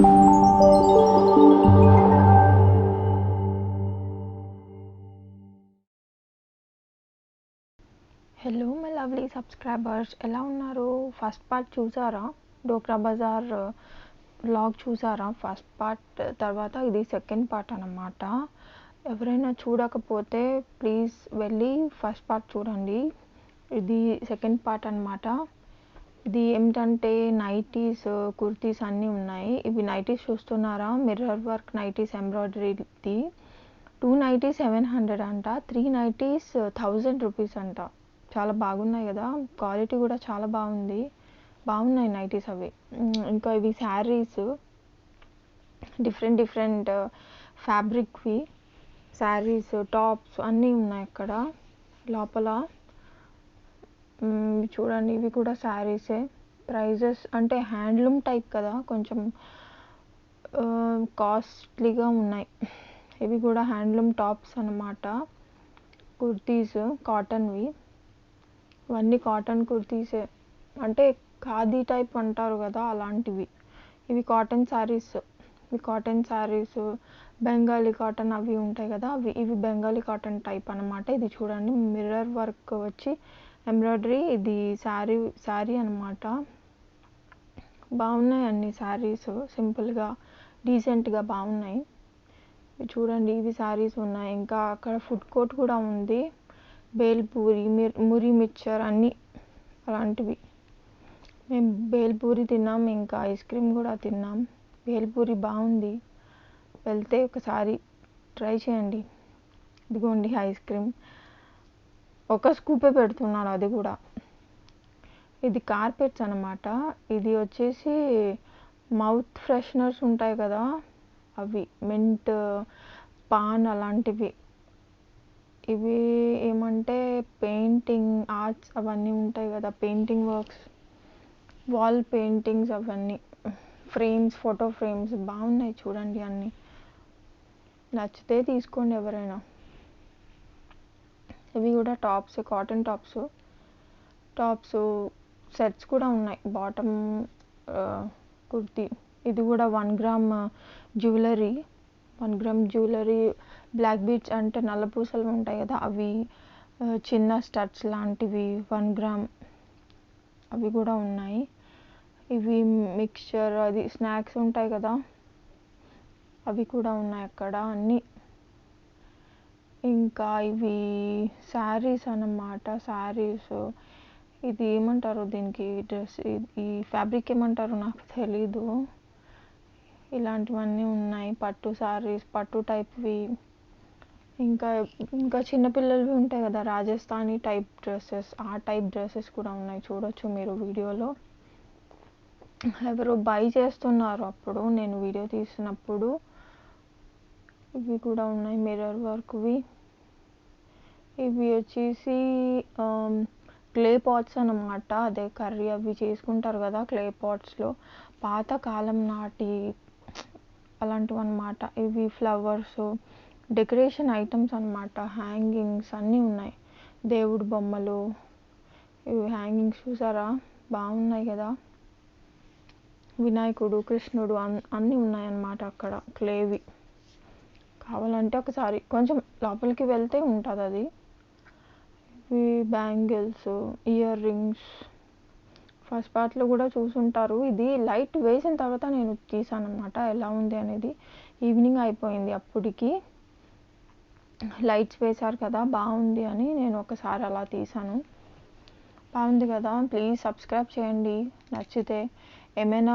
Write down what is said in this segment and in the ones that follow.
Hello my lovely subscribers ఎలా ఉన్నారు? First part చూసారా? డోక్రా బజార్ uh, బ్లాగ్ చూసారా? ఫస్ట్ పార్ట్ తర్వాత ఇది సెకండ్ పార్ట్ అన్నమాట. ఎవరైనా చూడకపోతే ప్లీజ్ వెళ్ళి ఫస్ట్ పార్ట్ చూడండి. ఇది సెకండ్ పార్ట్ అన్నమాట. ఇది ఏమిటంటే నైటీస్ కుర్తీస్ అన్నీ ఉన్నాయి. ఇవి నైటీస్ చూస్తున్నారా? మిర్రర్ వర్క్ నైటీస్ ఎంబ్రాయిడరీది. టూ నైటీస్ సెవెన్ హండ్రెడ్ అంట. త్రీ నైటీస్ థౌజండ్ రూపీస్ అంట. చాలా బాగున్నాయి కదా. క్వాలిటీ కూడా చాలా బాగుంది. బాగున్నాయి నైటీస్ అవి. ఇంకా ఇవి శారీస్. డిఫరెంట్ డిఫరెంట్ ఫ్యాబ్రిక్వి. శారీస్ టాప్స్ అన్నీ ఉన్నాయి అక్కడ లోపల. చూడండి ఇవి కూడా శారీసే. ప్రైజెస్ అంటే హ్యాండ్లూమ్ టైప్ కదా కొంచెం కాస్ట్లీగా ఉన్నాయి. ఇవి కూడా హ్యాండ్లూమ్ టాప్స్ అన్నమాట. కుర్తీస్ కాటన్వి. ఇవన్నీ కాటన్ కుర్తీసే. అంటే ఖాదీ టైప్ అంటారు కదా అలాంటివి. ఇవి కాటన్ శారీస్. ఇవి కాటన్ శారీస్ బెంగాలీ కాటన్ అవి ఉంటాయి కదా అవి ఇవి బెంగాలీ కాటన్ టైప్ అన్నమాట. ఇది చూడండి మిర్రర్ వర్క్ వచ్చి ఎంబ్రాయిడరీ ఇది శారీ శారీ అన్నమాట. బాగున్నాయి అన్ని శారీస్. సింపుల్గా డీసెంట్గా బాగున్నాయి. చూడండి ఇవి శారీస్ ఉన్నాయి. ఇంకా అక్కడ ఫుడ్ కోర్ట్ కూడా ఉంది. బేల్పూరి మిర్ మురి మిక్చర్ అన్నీ అలాంటివి. మేము బేల్పూరి తిన్నాం ఇంకా ఐస్ క్రీమ్ కూడా తిన్నాం. బేల్పూరి బాగుంది. వెళ్తే ఒకసారి ట్రై చేయండి. ఇదిగోండి ఐస్ క్రీమ్. ఒక స్కూపే పెడుతున్నారు అది కూడా. ఇది కార్పెట్స్ అనమాట ఇది వచ్చేసి మౌత్ ఫ్రెషనర్స్ ఉంటాయి కదా అవి మింట్ పాన్ అలాంటివి. ఇవి ఏమంటే పెయింటింగ్ ఆర్ట్స్ అవన్నీ ఉంటాయి కదా పెయింటింగ్ వర్క్స్. వాల్ పెయింటింగ్స్ అవన్నీ. ఫ్రేమ్స్ ఫోటో ఫ్రేమ్స్ బాగున్నాయి చూడండి అన్నీ. నచ్చితే తీసుకోండి ఎవరైనా. ఇవి కూడా tops cotton tops. Tops sets కూడా ఉన్నాయి. బాటమ్ కుర్తి. ఇది కూడా one gram jewellery. One gram jewellery black beads అంటే నల్ల పూసలు ఉంటాయి కదా అవి చిన్న స్టడ్స్ లాంటివి వన్ గ్రామ్ అవి కూడా ఉన్నాయి. ఇవి మిక్చర్ అది స్నాక్స్ ఉంటాయి కదా అవి కూడా ఉన్నాయి అక్కడ అన్నీ. ఇంకా ఇవి శారీస్ అన్నమాట శారీస్. ఇది ఏమంటారు దీనికి? డ్రెస్ ఈ ఫ్యాబ్రిక్ ఏమంటారు నాకు తెలీదు. ఇలాంటివన్నీ ఉన్నాయి పట్టు శారీస్ పట్టు టైప్వి. ఇంకా ఇంకా చిన్నపిల్లలవి ఉంటాయి కదా రాజస్థానీ టైప్ డ్రెస్సెస్. ఆ టైప్ డ్రెస్సెస్ కూడా ఉన్నాయి చూడొచ్చు మీరు వీడియోలో. ఎవరో బై చేస్తున్నారు అప్పుడు నేను వీడియో తీసినప్పుడు. ఇవి కూడా ఉన్నాయి మిర్రర్ వర్క్వి ఇవి వచ్చేసి క్లే పాట్స్ అన్నమాట. అదే కర్రీ అవి చేసుకుంటారు కదా క్లే పాట్స్లో పాతకాలం నాటి అలాంటివి అన్నమాట ఇవి ఫ్లవర్స్ డెకరేషన్ ఐటమ్స్ అన్నమాట. హ్యాంగింగ్స్ అన్నీ ఉన్నాయి. దేవుడు బొమ్మలు. ఇవి హ్యాంగింగ్స్ చూసారా? బాగున్నాయి కదా. వినాయకుడు కృష్ణుడు అన్ అన్నీ ఉన్నాయన్నమాట అక్కడ క్లేవి కావాలంటే ఒకసారి కొంచెం లోపలికి వెళ్తే ఉంటుంది అది ఈ బ్యాంగిల్స్ ఇయర్ రింగ్స్ ఫస్ట్ పార్ట్లో కూడా చూసుంటారు. ఇది లైట్ వేసిన తర్వాత నేను తీసాను అనమాట ఎలా ఉంది అనేది. ఈవినింగ్ అయిపోయింది అప్పటికి. లైట్స్ వేశారు కదా బాగుంది అని నేను ఒకసారి అలా తీసాను. బాగుంది కదా ప్లీజ్ సబ్స్క్రైబ్ చేయండి. నచ్చితే ఏమైనా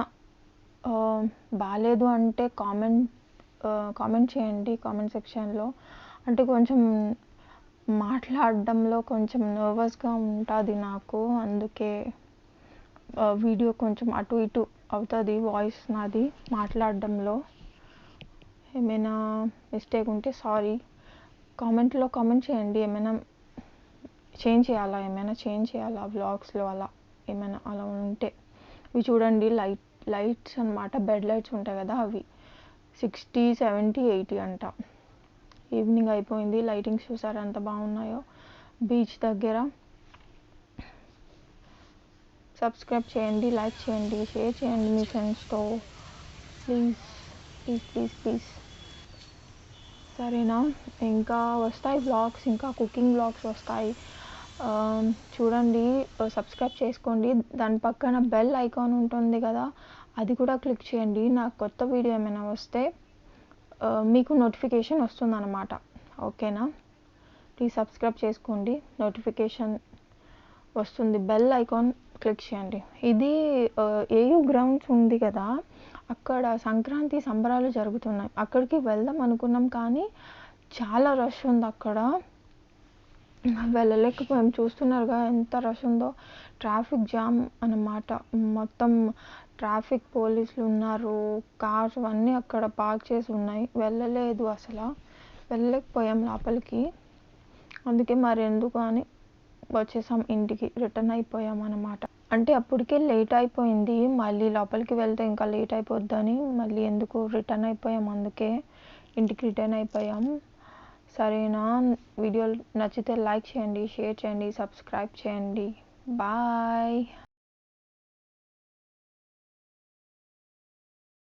బాగాలేదు అంటే కామెంట్ కామెంట్ చేయండి కామెంట్ సెక్షన్లో అంటే కొంచెం మాట్లాడడంలో కొంచెం నర్వస్గా ఉంటుంది నాకు. అందుకే వీడియో కొంచెం అటు ఇటు అవుతుంది వాయిస్ నాది మాట్లాడడంలో. ఏమైనా మిస్టేక్ ఉంటే సారీ కామెంట్లో కామెంట్ చేయండి. ఏమైనా చేంజ్ చేయాలా? ఏమైనా చేంజ్ చేయాలా? వ్లాగ్స్లో అలా ఏమైనా అలా ఉంటే. ఇవి చూడండి లైట్ లైట్స్ అన్నమాట. బెడ్ లైట్స్ ఉంటాయి కదా అవి. సిక్స్టీ సెవెంటీ ఎయిటీ అంట. ఈవినింగ్ అయిపోయింది. లైటింగ్స్ చూసారా? ఎంత బాగున్నాయో. బీచ్ దగ్గర. సబ్స్క్రైబ్ చేయండి లైక్ చేయండి షేర్ చేయండి మీ ఫ్రెండ్స్తో ప్లీజ్ ప్లీజ్ ప్లీజ్ ప్లీజ్ సరేనా? ఇంకా వస్తాయి బ్లాగ్స్ ఇంకా కుకింగ్ బ్లాగ్స్ వస్తాయి. చూడండి సబ్స్క్రైబ్ చేసుకోండి. దాని పక్కన బెల్ ఐకాన్ ఉంటుంది కదా. అది కూడా క్లిక్ చేయండి. నాకు కొత్త వీడియో ఏమైనా వస్తే మీకు నోటిఫికేషన్ వస్తుందన్నమాట. ఓకేనా ప్లీజ్ సబ్స్క్రైబ్ చేసుకోండి. నోటిఫికేషన్ వస్తుంది. బెల్ ఐకాన్ క్లిక్ చేయండి. ఇది ఏయూ గ్రౌండ్స్ ఉంది కదా. అక్కడ సంక్రాంతి సంబరాలు జరుగుతున్నాయి. అక్కడికి వెళ్దాం అనుకున్నాం కానీ చాలా రష్ ఉంది అక్కడ. వెళ్ళలేకపోయాం. చూస్తున్నారుగా ఎంత రష్ ఉందో. ట్రాఫిక్ జామ్ అన్నమాట. మొత్తం ట్రాఫిక్ పోలీసులు ఉన్నారు. కార్స్ అన్నీ అక్కడ పార్క్ చేసి ఉన్నాయి. వెళ్ళలేదు అసలు. వెళ్ళలేకపోయాం లోపలికి. అందుకే మరి ఎందుకు అని వచ్చేసాం ఇంటికి. రిటర్న్ అయిపోయాం అన్నమాట. అంటే అప్పటికే లేట్ అయిపోయింది. మళ్ళీ లోపలికి వెళ్తే ఇంకా లేట్ అయిపోద్దని మళ్ళీ ఎందుకు రిటర్న్ అయిపోయాం అందుకే. ఇంటికి రిటర్న్ అయిపోయాం. సరేనా? వీడియో నచ్చితే లైక్ చేయండి షేర్ చేయండి సబ్స్క్రైబ్ చేయండి. బాయ్.